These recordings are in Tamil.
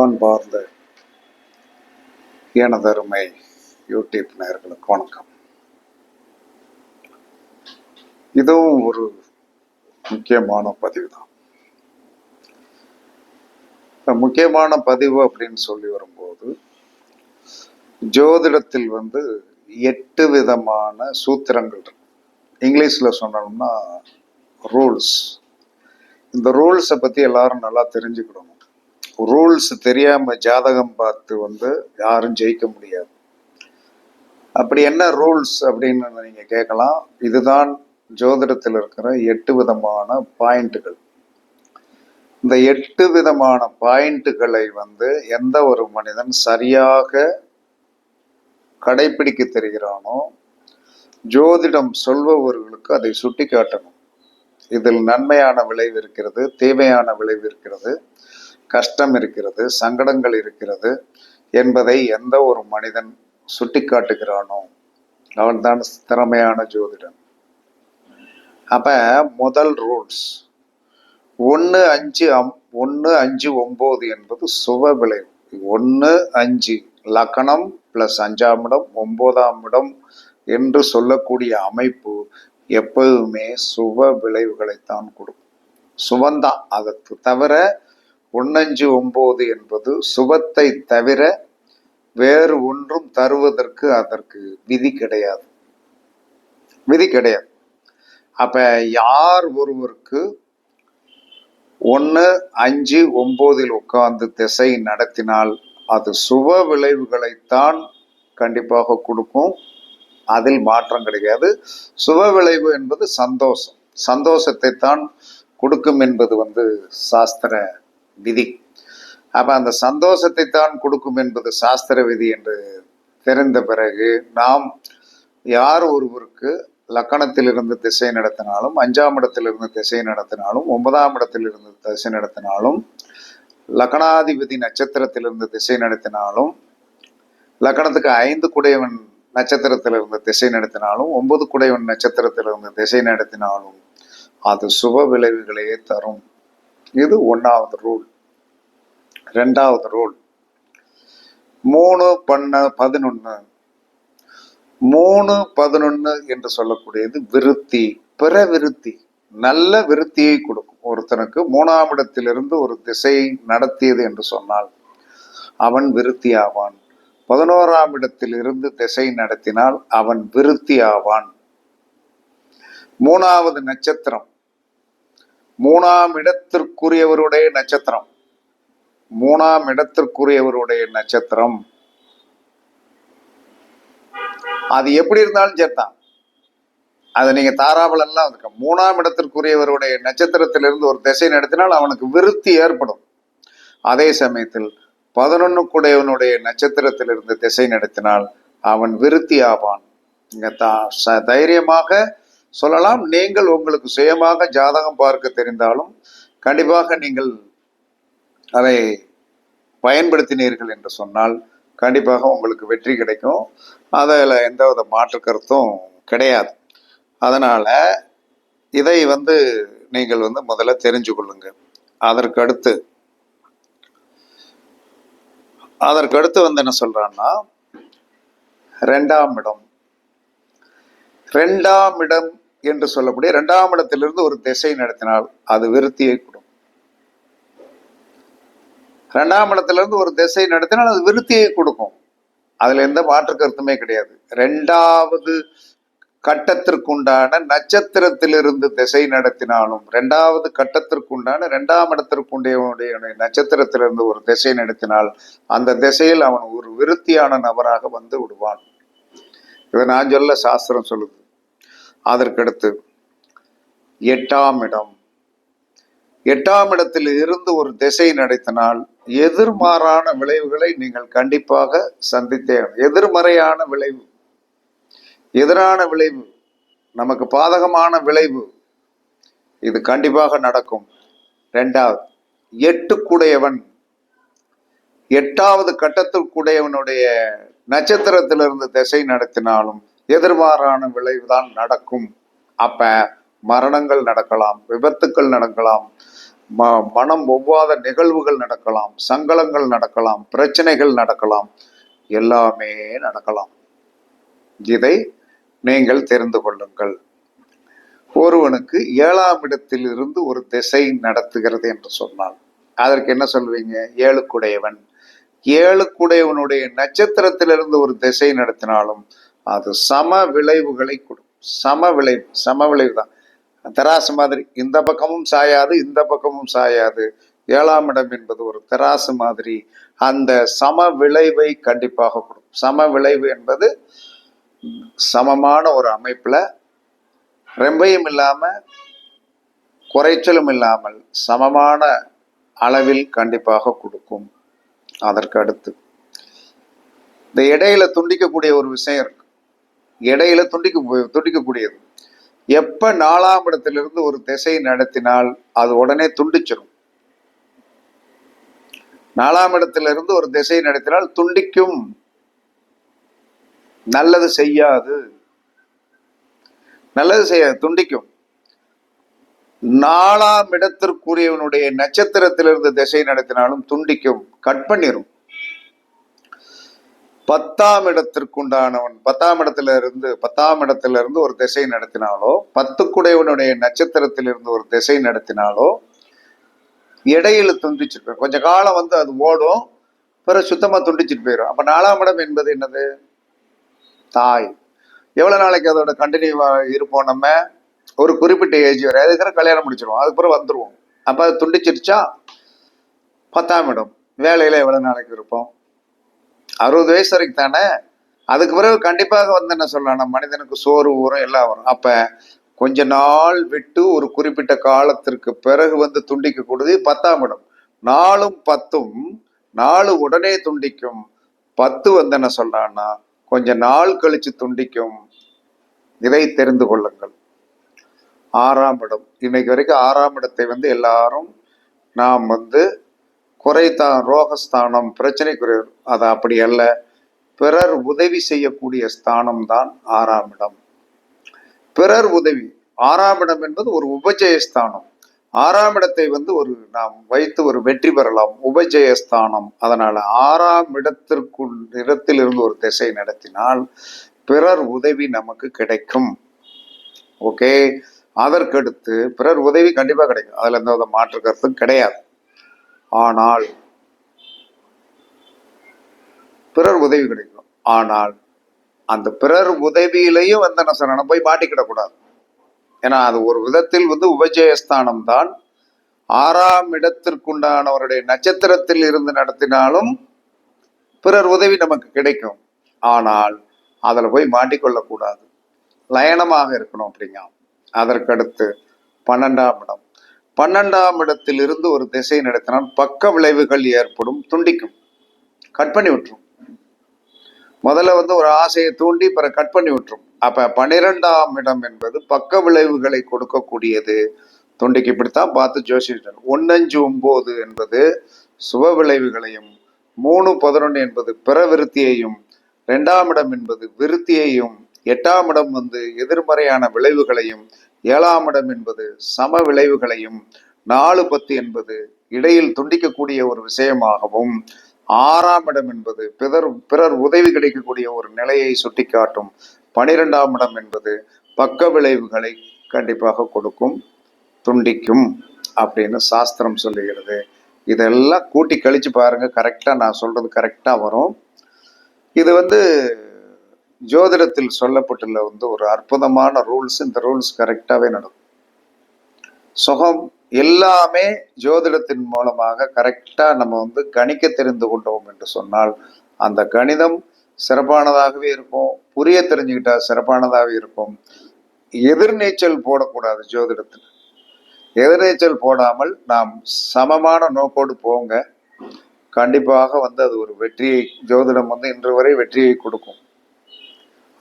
அன்பார்ந்த எனதருமை யூடியூப் நேர்களுக்கு வணக்கம். இதுவும் ஒரு முக்கியமான பதிவு தான் முக்கியமான பதிவு அப்படின்னு சொல்லி வரும்போது ஜோதிடத்தில் வந்து எட்டு விதமான சூத்திரங்கள் இருக்கு. இங்கிலீஷில் சொன்னோம்னா ரூல்ஸ். இந்த ரூல்ஸை பற்றி எல்லாரும் நல்லா தெரிஞ்சுக்கிடணும் ரூல்ஸ் தெரியாமல் ஜாதகம் பார்த்து வந்து யாரும் ஜெயிக்க முடியாது. அப்படி என்ன ரூல்ஸ் அப்படின்னு நீங்கள் கேட்கலாம். இதுதான் ஜோதிடத்தில் இருக்கிற எட்டு விதமான பாயிண்ட்டுகள் இந்த எட்டு விதமான பாயிண்ட்டுகளை வந்து எந்த ஒரு மனிதன் சரியாக கடைபிடிக்க தெரிகிறானோ ஜோதிடம் சொல்பவர்களுக்கு அதை சுட்டி காட்டணும் இதில் நன்மையான விளைவு இருக்கிறது தீமையான விளைவு இருக்கிறது. கஷ்டம் இருக்கிறது சங்கடங்கள் இருக்கிறது என்பதை எந்த ஒரு மனிதன் சுட்டிக்காட்டுகிறானோ அவன்தான் திறமையான ஜோதிடன். அப்ப முதல் ரூல்ஸ் ஒன்று அஞ்சு அம் ஒன்று அஞ்சு ஒம்பது என்பது சுப விளைவு. ஒன்று அஞ்சு லக்கணம் பிளஸ் அஞ்சாம் இடம் ஒன்பதாம் இடம் என்று சொல்லக்கூடிய அமைப்பு எப்போதுமே சுப விளைவுகளைத்தான் கொடுக்கும். சுபந்தான் அதற்கு தவிர ஒன்னஞ்சு ஒம்போது என்பது சுபத்தை தவிர வேறு ஒன்றும் தருவதற்கு அதற்கு விதி கிடையாது. விதி கிடையாது. அப்ப யார் ஒருவருக்கு ஒன்று அஞ்சு ஒம்போதில் உட்கார்ந்து திசை நடத்தினால் அது சுப விளைவுகளைத்தான் கண்டிப்பாக கொடுக்கும். அதில் மாற்றம் கிடையாது. சுப விளைவு என்பது சந்தோஷம். சந்தோஷத்தை தான் கொடுக்கும் என்பது வந்து சாஸ்திர விதி. அப்போ அந்த சந்தோஷத்தை தான் கொடுக்கும் என்பது சாஸ்திர விதி என்று தெரிந்த பிறகு நாம் யார் ஒருவருக்கு லக்கணத்திலிருந்து திசை நடத்தினாலும் அஞ்சாம் இடத்திலிருந்து திசை நடத்தினாலும் ஒன்பதாம் இடத்திலிருந்து திசை நடத்தினாலும் லக்கணாதிபதி நட்சத்திரத்திலிருந்து திசை நடத்தினாலும் லக்கணத்துக்கு ஐந்து குடையவன் நட்சத்திரத்திலிருந்து திசை நடத்தினாலும் ஒன்பது குடையவன் நட்சத்திரத்திலிருந்து திசை நடத்தினாலும் அது சுப விளைவுகளையே தரும். இது ஒன்றாவது ரூல். ரெண்டாவது ரூல் மூணு பண்ண பதினொன்று மூணு பதினொன்று என்று சொல்லக்கூடியது விருத்தி பிற விருத்தி நல்ல விருத்தியை கொடுக்கும். ஒருத்தனுக்கு மூணாம் இடத்திலிருந்து ஒரு திசையை நடத்தியது என்று சொன்னால் அவன் விருத்தி ஆவான். பதினோராம் இடத்திலிருந்து திசை நடத்தினால் அவன் விருத்தி ஆவான். மூணாவது நட்சத்திரம். மூணாம் இடத்திற்குரியவருடைய நட்சத்திரம். மூணாம் இடத்திற்குரியவருடைய நட்சத்திரம். அது எப்படி இருந்தாலும் சேர்த்தான் அது நீங்க தாராபலன்லாம் இருக்க மூணாம் இடத்திற்குரியவருடைய நட்சத்திரத்திலிருந்து ஒரு திசை நடத்தினால் அவனுக்கு விருத்தி ஏற்படும். அதே சமயத்தில் பதினொன்னு நட்சத்திரத்திலிருந்து திசை நடத்தினால் அவன் விருத்தி ஆவான். இங்க ச- தைரியமாக சொல்லலாம். நீங்கள் உங்களுக்கு சுயமாக ஜாதகம் பார்க்க தெரிந்தாலும் கண்டிப்பாக நீங்கள் அதை பயன்படுத்தினீர்கள் என்று சொன்னால் கண்டிப்பாக உங்களுக்கு வெற்றி கிடைக்கும். அதில் எந்தவித மாற்று கருத்தும் கிடையாது. அதனால் இதை வந்து நீங்கள் வந்து முதல்ல தெரிஞ்சு கொள்ளுங்க அதற்கடுத்து அதற்கடுத்து அதற்கு அடுத்து வந்து என்ன சொல்கிறான்னா ரெண்டாம் இடம். ரெண்டாம் இடம் என்று சொல்லக்கூடிய ரெண்டாம் இடத்திலிருந்து ஒரு திசை நடத்தினால் அது விருத்தியை கொடுக்கும். ரெண்டாம் இடத்துலேருந்து ஒரு திசை நடத்தினால் அது விருத்தியை கொடுக்கும். அதில் எந்த மாற்று கருத்துமே கிடையாது. ரெண்டாவது கட்டத்திற்குண்டான நட்சத்திரத்திலிருந்து திசை நடத்தினாலும் ரெண்டாவது கட்டத்திற்குண்டான ரெண்டாம் இடத்திற்குடைய நட்சத்திரத்திலிருந்து ஒரு திசை நடத்தினால் அந்த திசையில் அவன் ஒரு விருத்தியான நபராக வந்து விடுவான். இதை நான் சொல்ல சாஸ்திரம் சொல்லுது. அதற்கடுத்து எட்டாம் இடம். எட்டாம் இடத்தில் இருந்து ஒரு திசை நடத்தினால் எதிர்மாறான விளைவுகளை நீங்கள் கண்டிப்பாக சந்தித்தே எதிர்மறையான விளைவு. எதிரான விளைவு. நமக்கு பாதகமான விளைவு. இது கண்டிப்பாக நடக்கும். ரெண்டாவது எட்டுக்குடையவன். எட்டாவது கட்டத்திற்குடையவனுடைய நட்சத்திரத்திலிருந்து திசை நடத்தினாலும் எதிர்மாறான விளைவுதான் நடக்கும். அப்ப மரணங்கள் நடக்கலாம் விபத்துக்கள் நடக்கலாம். ம மனம் ஒவ்வாத நிகழ்வுகள் நடக்கலாம் சங்கலங்கள் நடக்கலாம் பிரச்சனைகள் நடக்கலாம் எல்லாமே நடக்கலாம். இதை நீங்கள் தெரிந்து கொள்ளுங்கள். ஒருவனுக்கு ஏழாம் இடத்தில் இருந்து ஒரு திசை நடத்துகிறது என்று சொன்னால் அதற்கு என்ன சொல்வீங்க? ஏழுக்குடையவன். ஏழுக்குடையவனுடைய நட்சத்திரத்திலிருந்து ஒரு திசை நடத்தினாலும் அது சம விளைவுகளை கொடுக்கும் சம விளைவு சம விளைவு தான். தராசு மாதிரி. இந்த பக்கமும் சாயாது இந்த பக்கமும் சாயாது. ஏழாம் இடம் என்பது ஒரு தராசு மாதிரி. அந்த சம விளைவை கண்டிப்பாக கொடுக்கும். சம விளைவு என்பது சமமான ஒரு அமைப்புல ரொம்பையும் இல்லாம குறைச்சலும் இல்லாமல் சமமான அளவில் கண்டிப்பாக கொடுக்கும். அதற்கு அடுத்து இந்த இடையில துண்டிக்கக்கூடிய ஒரு விஷயம் இருக்கு. இடையில துண்டிக்க துண்டிக்கக்கூடியது. எப்ப நாலாம் இடத்திலிருந்து ஒரு திசை நடத்தினால் அது உடனே துண்டிச்சிடும் நாலாம் இடத்திலிருந்து ஒரு திசை நடத்தினால் துண்டிக்கும். நல்லது செய்யாது. நல்லது செய்யாது துண்டிக்கும். நாலாம் இடத்திற்குரியவனுடைய நட்சத்திரத்திலிருந்து திசை நடத்தினாலும் துண்டிக்கும் கட் பண்ணிடும் பத்தாம் இடத்திற்குண்டானவன். பத்தாம் இடத்துல இருந்து பத்தாம் இடத்துல இருந்து ஒரு திசை நடத்தினாலோ பத்துக்குடையவனுடைய நட்சத்திரத்திலிருந்து ஒரு திசை நடத்தினாலோ இடையில துண்டிச்சிருப்பேன் கொஞ்ச காலம் வந்து அது ஓடும் பிறகு சுத்தமா துண்டிச்சிட்டு போயிடும். அப்ப நாலாம் இடம் என்பது என்னது? தாய். எவ்வளவு நாளைக்கு அதோட கண்டினியூவா இருப்போம் நம்ம? ஒரு குறிப்பிட்ட ஏஜ் வரை. அதுக்கப்புறம் கல்யாணம் முடிச்சிருவோம். அதுக்கப்புறம் வந்துருவோம். அப்ப அது துண்டிச்சிருச்சா? பத்தாம் இடம். வேலையில எவ்வளவு நாளைக்கு இருப்போம்? அறுபது வயசு வரைக்கும் தானே? அதுக்கு பிறகு கண்டிப்பாக வந்து என்ன சொல்லலாம் மனிதனுக்கு சோறு ஊறும் எல்லாம் வரும். அப்போ கொஞ்ச நாள் விட்டு ஒரு குறிப்பிட்ட காலத்திற்கு பிறகு வந்து துண்டிக்கக்கூடியது பத்தாம் இடம். நாலும் பத்தும் நாலு உடனே துண்டிக்கும். பத்து வந்து என்ன சொல்றான்னா கொஞ்ச நாள் கழிச்சு துண்டிக்கும். இதை தெரிந்து கொள்ளுங்கள். ஆறாம் இடம். இன்னைக்கு வரைக்கும் ஆறாம் இடத்தை வந்து எல்லாரும் நாம் வந்து குறைத்தான் ரோகஸ்தானம் பிரச்சனைக்குரிய அது அப்படி அல்ல. பிறர் உதவி செய்யக்கூடிய ஸ்தானம் தான் ஆறாம் இடம். பிறர் உதவி. ஆறாம் இடம் என்பது ஒரு உபஜயஸ்தானம் ஆறாம் இடத்தை வந்து ஒரு நாம் வைத்து ஒரு வெற்றி பெறலாம். உபஜயஸ்தானம் அதனால ஆறாம் இடத்திற்குள் இடத்தில் இருந்து ஒரு திசை நடத்தினால் பிறர் உதவி நமக்கு கிடைக்கும். ஓகே? அதற்கடுத்து பிறர் உதவி கண்டிப்பாக கிடைக்கும். அதில் எந்த வித மாற்று கருத்தும் கிடையாது. ஆனால் பிறர் உதவி கிடைக்கும். ஆனால் அந்த பிறர் உதவியிலையும் வந்து என்ன சொல்லணும் போய் மாட்டிக்கிடக்கூடாது ஏன்னா அது ஒரு விதத்தில் வந்து உபஜயஸ்தானம் தான். ஆறாம் இடத்திற்குண்டானவருடைய நட்சத்திரத்தில் இருந்து நடத்தினாலும் பிறர் உதவி நமக்கு கிடைக்கும். ஆனால் அதில் போய் மாட்டிக்கொள்ளக்கூடாது லயனமாக இருக்கணும் அப்படிங்க அதற்கடுத்து பன்னெண்டாம் இடம். பன்னெண்டாம் இடத்திலிருந்து ஒரு திசை நடத்தினால் பக்க விளைவுகள் ஏற்படும் துண்டிக்கும். கட் பண்ணி விட்டுரும். முதல்ல வந்து ஒரு ஆசையை தூண்டி பிறகு கட் பண்ணி விட்டுரும். அப்ப பன்னிரெண்டாம் இடம் என்பது பக்க விளைவுகளை கொடுக்கக்கூடியது. தொண்டைக்கு இப்படித்தான் பார்த்து ஜோசிட்டர் ஒன்னஞ்சு ஒன்பது என்பது சுப விளைவுகளையும் மூணு பதினொன்று என்பது பிற விருத்தியையும் ரெண்டாம் இடம் என்பது விருத்தியையும் எட்டாம் இடம் வந்து எதிர்மறையான விளைவுகளையும் ஏழாம் இடம் என்பது சம விளைவுகளையும் நாலு பத்து என்பது இடையில் துண்டிக்கக்கூடிய ஒரு விஷயமாகவும் ஆறாம் இடம் என்பது பிறர் பிறர் உதவி கிடைக்கக்கூடிய ஒரு நிலையை சுட்டிக்காட்டும் பனிரெண்டாம் இடம் என்பது பக்க விளைவுகளை கண்டிப்பாக கொடுக்கும் துண்டிக்கும் அப்படின்னு சாஸ்திரம் சொல்லுகிறது. இதெல்லாம் கூட்டி கழிச்சு பாருங்க கரெக்டாக நான் சொல்றது கரெக்டாக வரும். இது வந்து ஜோதிடத்தில் சொல்லப்பட்டுள்ள வந்து ஒரு அற்புதமான ரூல்ஸ் இந்த ரூல்ஸ் கரெக்டாகவே நடக்கும். சுகம் எல்லாமே ஜோதிடத்தின் மூலமாக கரெக்டாக நம்ம வந்து கணிக்க தெரிந்து கொண்டோம் என்று சொன்னால் அந்த கணிதம் சிறப்பானதாகவே இருக்கும். புரிய தெரிஞ்சுக்கிட்டா சிறப்பானதாகவே இருக்கும். எதிர்நீச்சல் போடக்கூடாது ஜோதிடத்தில். எதிர்நீச்சல் போடாமல் நாம் சமமான நோக்கோடு போங்க. கண்டிப்பாக வந்து அது ஒரு வெற்றியை ஜோதிடம் வந்து இன்று வரை வெற்றியை கொடுக்கும்.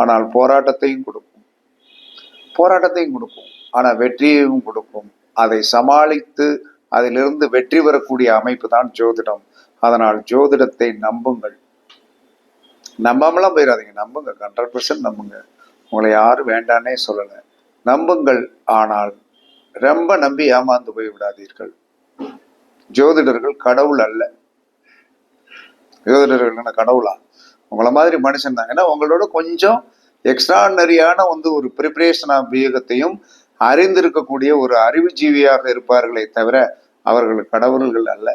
ஆனால் போராட்டத்தையும் கொடுக்கும். போராட்டத்தையும் கொடுக்கும். ஆனால் வெற்றியையும் கொடுக்கும். அதை சமாளித்து அதிலிருந்து வெற்றி பெறக்கூடிய அமைப்பு தான் ஜோதிடம். அதனால் ஜோதிடத்தை நம்புங்கள். நம்பாமலாம் போயிடாதீங்க. நம்புங்க. ஹண்ட்ரட் பர்சன்ட் நம்புங்க. உங்களை யாரும் வேண்டானே சொல்லலை. நம்புங்கள். ஆனால் ரொம்ப நம்பி ஏமாந்து போய் விடாதீர்கள். ஜோதிடர்கள் கடவுள் அல்ல. ஜோதிடர்கள் என்ன கடவுளா? உங்களை மாதிரி மனுஷன் தான். ஏன்னா உங்களோட கொஞ்சம் எக்ஸ்ட்ரானரியான வந்து ஒரு ப்ரிப்பரேஷன் ஆஃப் வியூகத்தையும் அறிந்திருக்கக்கூடிய ஒரு அறிவுஜீவியாக இருப்பார்களே தவிர அவர்கள் கடவுள்கள் அல்ல.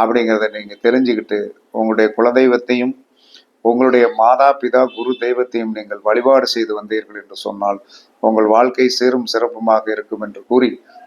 அப்படிங்கிறத நீங்க தெரிஞ்சுக்கிட்டு உங்களுடைய குலதெய்வத்தையும் உங்களுடைய மாதா பிதா குரு தெய்வத்தையும் நீங்கள் வழிபாடு செய்து வந்தீர்கள் என்று சொன்னால் உங்கள் வாழ்க்கை சீரும் சிறப்புமாக இருக்கும் என்று கூறி